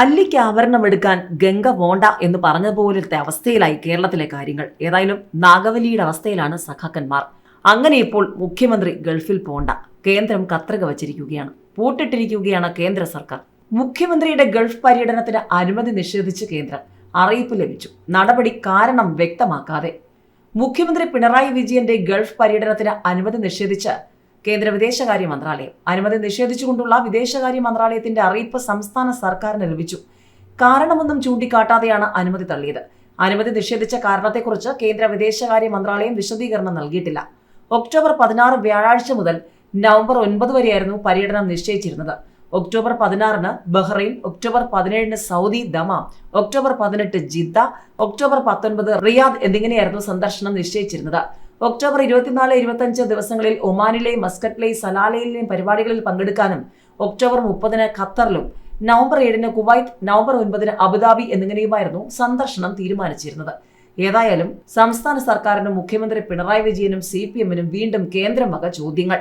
അല്ലിക്ക് എടുക്കാൻ ഗംഗ പോണ്ട എന്ന് പറഞ്ഞ പോലത്തെ അവസ്ഥയിലായി കേരളത്തിലെ കാര്യങ്ങൾ. ഏതായാലും നാഗവലിയുടെ അവസ്ഥയിലാണ് സഖാക്കന്മാർ. അങ്ങനെ ഇപ്പോൾ മുഖ്യമന്ത്രി ഗൾഫിൽ പോണ്ട. കേന്ദ്രം കത്രിക വച്ചിരിക്കുകയാണ്. പൂട്ടിട്ടിരിക്കുകയാണ് കേന്ദ്ര സർക്കാർ. മുഖ്യമന്ത്രിയുടെ ഗൾഫ് പര്യടനത്തിന് അനുമതി നിഷേധിച്ച് കേന്ദ്രം അറിയിപ്പ് ലഭിച്ചു. നടപടി കാരണം വ്യക്തമാക്കാതെ. മുഖ്യമന്ത്രി പിണറായി വിജയന്റെ ഗൾഫ് പര്യടനത്തിന് അനുമതി നിഷേധിച്ച് കേന്ദ്ര വിദേശകാര്യ മന്ത്രാലയം അനുമതി നിഷേധിച്ചുകൊണ്ടുള്ള വിദേശകാര്യ മന്ത്രാലയത്തിന്റെ അറിയിപ്പ് സംസ്ഥാന സർക്കാരിന് ലഭിച്ചു. കാരണമൊന്നും ചൂണ്ടിക്കാട്ടാതെയാണ് അനുമതി തള്ളിയത്. അനുമതി നിഷേധിച്ച കാരണത്തെക്കുറിച്ച് കേന്ദ്ര വിദേശകാര്യ മന്ത്രാലയം വിശദീകരണം നൽകിയിട്ടില്ല. ഒക്ടോബർ പതിനാറ് വ്യാഴാഴ്ച മുതൽ നവംബർ ഒൻപത് വരെയായിരുന്നു പര്യടനം നിശ്ചയിച്ചിരുന്നത്. ഒക്ടോബർ പതിനാറിന് ബഹ്റൈൻ ഒക്ടോബർ പതിനേഴിന് സൗദി ദമാം ഒക്ടോബർ പതിനെട്ട് ജിദ്ദ ഒക്ടോബർ പത്തൊൻപത് റിയാദ് എന്നിങ്ങനെയായിരുന്നു സന്ദർശനം നിശ്ചയിച്ചിരുന്നത്. ഒക്ടോബർ ഇരുപത്തിനാല് ഇരുപത്തഞ്ച് ദിവസങ്ങളിൽ ഒമാനിലെ മസ്കറ്റിലെ സലാലയിലെയും പരിപാടികളിൽ പങ്കെടുക്കാനും ഒക്ടോബർ മുപ്പതിന് ഖത്തറിലും നവംബർ ഏഴിന് കുവൈത്ത് നവംബർ ഒൻപതിന് അബുദാബി എന്നിങ്ങനെയുമായിരുന്നു സന്ദർശനം തീരുമാനിച്ചിരുന്നത്. ഏതായാലും സംസ്ഥാന സർക്കാരിനും മുഖ്യമന്ത്രി പിണറായി വിജയനും സി പി എമ്മിനും വീണ്ടും കേന്ദ്രം വക ചോദ്യങ്ങൾ.